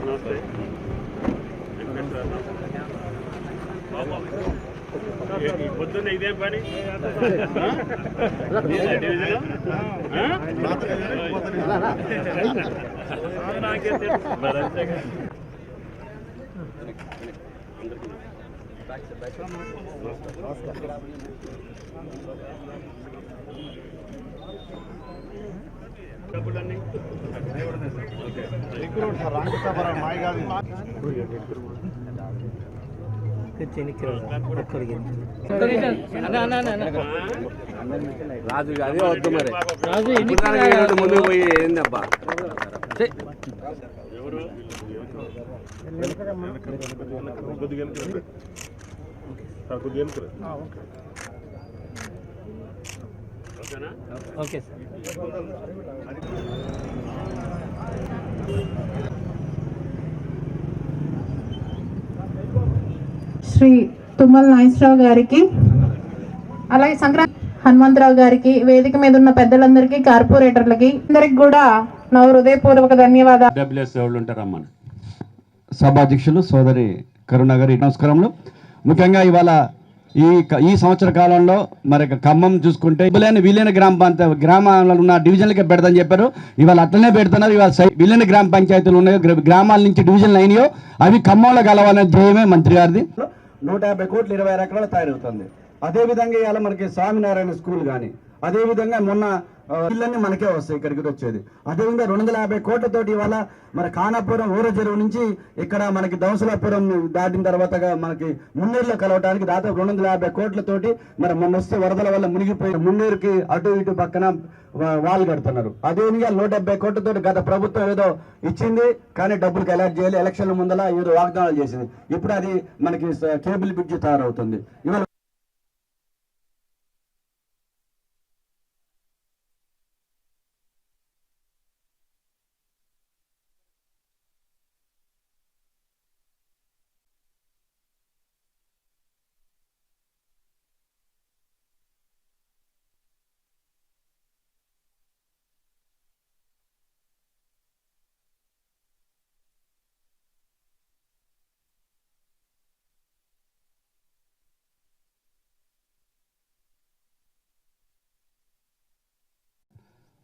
నమస్తే ఏ- ఈ పొద్దున్న ఇదేం పని ఆ? ఇదే? అది నాకేం తెలుసు. మరి అంతేగా. డబ్బులన్నీ రాజు అదే వద్దు మరి రాజు ఇప్పుడు ముందుకు పోయి ఏందబ్బా. ఎవరు కొద్దిగా కొద్దిగా. ఓకేనా? Okay sir. శ్రీ తుమ్మల నాగేశ్వరరావు గారికి అలాగే సంక్రాంతి హనుమంతరావు గారికి వేదిక మీద ఉన్న పెద్దలందరికీ కార్పొరేటర్లకి అందరికి కూడా నా హృదయపూర్వక ధన్యవాదాలు. డబ్ల్యూఎస్ ఎవరు ఉంటారమ్మా సభాధ్యక్షులు సోదరి కరుణ గారి నమస్కారములు. ముఖ్యంగా ఇవాళ ఈ క- ఈ సంవత్సర కాలంలో మరి ఖమ్మం చూసుకుంటే విలేని విలీన గ్రామ పంచ గ్రామాలలో ఉన్న డివిజన్లకే పెడదని చెప్పారు. ఇవాళ అట్లనే పెడుతున్నారు. ఇవాళ సై- విలీన గ్రామ పంచాయతీలు ఉన్నాయో. గ్రామాల నుంచి డివిజన్లు అయినాయో అవి ఖమ్మంలో కలవాలనే ధ్యేయమే మంత్రి గారిది. నూట యాభై కోట్లు ఇరవై ఆరు ఎకరాలు తయారవుతుంది. అదేవిధంగా ఇవాళ మనకి స్వామినారాయణ స్కూల్ కానీ అదే విధంగా మొన్న ఇళ్ళన్నీ మనకే వస్తాయి ఇక్కడికి వచ్చేది. అదే విధంగా రెండు వందల యాభై కోట్లతోటి ఇవాళ మన కానాపురం ఊర చెరువు నుంచి ఇక్కడ మనకి దంసలాపురం దాటిన తర్వాత మనకి మున్నేరులో కలవటానికి దాదాపు రెండు వందల యాభై కోట్లతోటి మరి మొన్న వస్తే వరదల వల్ల మునిగిపోయి మున్నేరుకి అటు ఇటు పక్కన వాళ్ళు కడుతున్నారు. అదే విధంగా నూట డెబ్బై కోట్లతోటి గత ప్రభుత్వం ఏదో ఇచ్చింది కానీ డబ్బులు కలెక్ట్ చేయాలి. ఎలక్షన్ల ముందల ఏదో వాగ్దానాలు చేసింది. ఇప్పుడు అది మనకి కేబుల్ బ్రిడ్జ్ తయారవుతుంది. ఇవాళ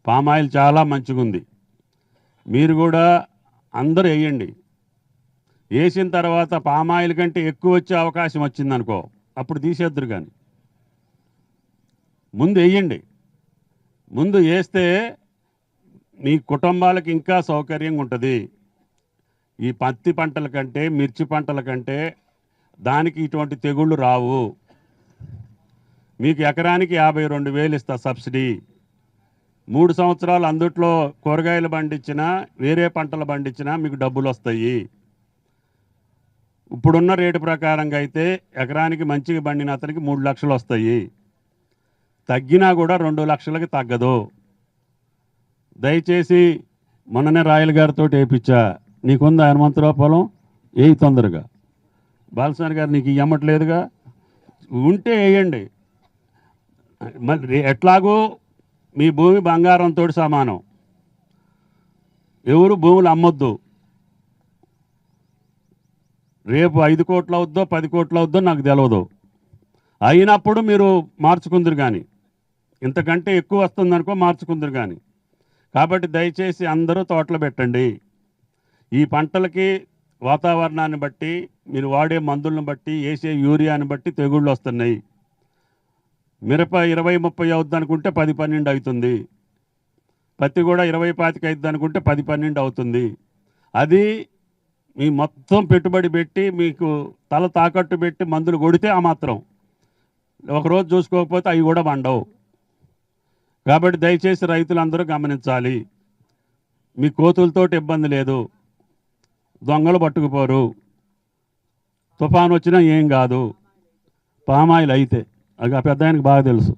పామాయిల్ చాలా మంచిగా ఉంది మీరు కూడా అందరూ వేయండి. వేసిన తర్వాత పామాయిల్ కంటే ఎక్కువ వచ్చే అవకాశం వచ్చిందనుకో అప్పుడు తీసేద్దరు కానీ ముందు వేయండి. ముందు వేస్తే మీ కుటుంబాలకు ఇంకా సౌకర్యంగా ఉంటుంది. ఈ పత్తి పంటల కంటే మిర్చి పంటల కంటే దానికి ఇటువంటి తెగుళ్ళు రావు. మీకు ఎకరానికి యాభై రెండు వేలు ఇస్తా సబ్సిడీ. మూడు సంవత్సరాలు అందుట్లో కూరగాయలు పండించినా వేరే పంటలు పండించినా మీకు డబ్బులు వస్తాయి ఇప్పుడున్న రేటు ప్రకారంగా అయితే ఎకరానికి మంచిగా పండిన అతనికి మూడు లక్షలు వస్తాయి తగ్గినా కూడా రెండు లక్షలకి తగ్గదు. దయచేసి మొన్ననే రాయల గారితో వేయించా నీకుందా హనుమంతరావు పొలం? వేయి తొందరగా. బాలస్వామి గారు నీకు ఇవ్వట్లేదుగా ఉంటే వేయండి. మరి ఎట్లాగో మీ భూమి బంగారంతో సమానం. ఎవరు భూములు అమ్మొద్దు. రేపు ఐదు కోట్లు అవుద్దో పది కోట్లు అవుద్దో నాకు తెలియదు అయినప్పుడు మీరు మార్చుకుందరు కానీ ఇంతకంటే ఎక్కువ వస్తుందనుకో మార్చుకుందరు కానీ కాబట్టి దయచేసి అందరూ తోటలు పెట్టండి. ఈ పంటలకి వాతావరణాన్ని బట్టి మీరు వాడే మందులను బట్టి వేసే యూరియాని బట్టి తెగుళ్ళు వస్తున్నాయి. మిరప ఇరవై ముప్పై అవుద్ది అనుకుంటే పది పన్నెండు అవుతుంది. పత్తి కూడా ఇరవై పాతిక అవుద్ది అనుకుంటే పది పన్నెండు అవుతుంది. అది మీ మొత్తం పెట్టుబడి పెట్టి మీకు తల తాకట్టు పెట్టి మందులు కొడితే ఆ మాత్రం. ఒకరోజు చూసుకోకపోతే అవి కూడా వండవు కాబట్టి దయచేసి రైతులందరూ గమనించాలి. మీ కోతులతోటి ఇబ్బంది లేదు. దొంగలు పట్టుకుపోరు. తుఫాను వచ్చినా ఏం కాదు. పామాయిల్ అయితే. అది ఆ పెద్ద ఆయనకు బాగా తెలుసు.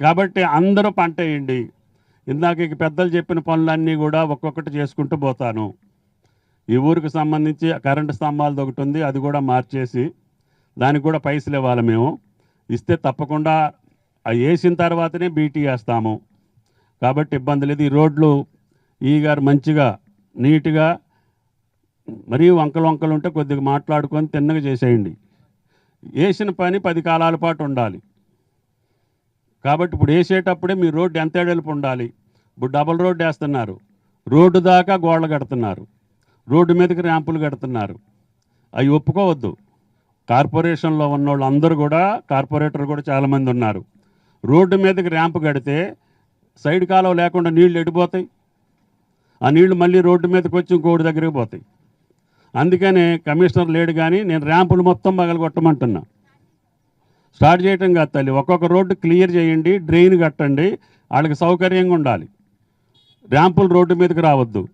కాబట్టి అందరూ పంట వేయండి. ఇందాక ఇక పెద్దలు చెప్పిన పనులన్నీ కూడా ఒక్కొక్కటి చేసుకుంటూ పోతాను. ఈ ఊరికి సంబంధించి కరెంటు స్తంభాలది ఒకటి ఉంది అది కూడా మార్చేసి దానికి కూడా పైసలు ఇవ్వాలి మేము. ఇస్తే తప్పకుండా అవి వేసిన తర్వాతనే బీటీ వేస్తాము. కాబట్టి ఇబ్బంది లేదు. ఈ రోడ్లు ఈ గారు మంచిగా నీట్గా మరీ వంకలు వంకలు ఉంటే కొద్దిగా మాట్లాడుకొని తిన్నగా చేసేయండి. వేసిన పని పది కాలాల పాటు ఉండాలి. కాబట్టి ఇప్పుడు వేసేటప్పుడే మీ రోడ్డు ఎంత ఎడల్పు ఉండాలి? ఇప్పుడు డబల్ రోడ్డు వేస్తున్నారు. రోడ్డు దాకా గోడలు కడుతున్నారు. రోడ్డు మీదకి ర్యాంపులు కడుతున్నారు. అవి ఒప్పుకోవద్దు. కార్పొరేషన్లో ఉన్న వాళ్ళు అందరూ కూడా కార్పొరేటర్ కూడా చాలామంది ఉన్నారు. రోడ్డు మీదకి ర్యాంపు కడితే సైడ్ కాలువ లేకుండా నీళ్ళు ఎడిపోతాయి ఆ నీళ్ళు మళ్ళీ రోడ్డు మీదకి వచ్చి ఇంకోటి దగ్గరికి పోతాయి. అందుకనే కమిషనర్ లేడు కానీ నేను ర్యాంపులు మొత్తం పగలగొట్టమంటున్నా. స్టార్ట్ చేయటం కాదు తల్లి ఒక్కొక్క రోడ్డు క్లియర్ చేయండి డ్రైన్ కట్టండి వాళ్ళకి సౌకర్యంగా ఉండాలి. ర్యాంపులు రోడ్డు మీదకి రావద్దు.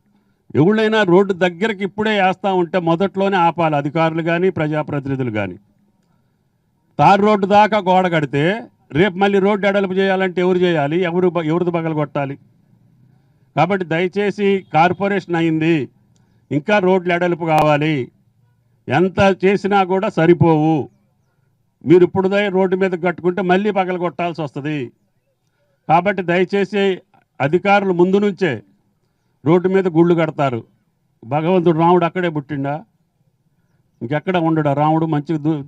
ఎవళ్ళైనా రోడ్డు దగ్గరికి ఇప్పుడే వేస్తూ ఉంటే మొదట్లోనే ఆపాలి అధికారులు కానీ ప్రజాప్రతినిధులు కానీ. తారు రోడ్డు దాకా గోడ కడితే రేపు మళ్ళీ రోడ్డు ఎడల్పు చేయాలంటే ఎవరు చేయాలి? ఎవరు ఎవరిది పగలగొట్టాలి? కాబట్టి దయచేసి కార్పొరేషన్ అయింది. ఇంకా రోడ్లు ఎడల్పు కావాలి. ఎంత చేసినా కూడా సరిపోవు. మీరు ఇప్పుడుదే రోడ్డు మీద కట్టుకుంటే మళ్ళీ పగల కొట్టాల్సి వస్తుంది. కాబట్టి దయచేసి అధికారులు ముందు నుంచే రోడ్డు మీద గుళ్ళు కడతారు. భగవంతుడు రాముడు అక్కడే పుట్టిండా? ఇంకెక్కడ ఉండడా? రాముడు మంచిగా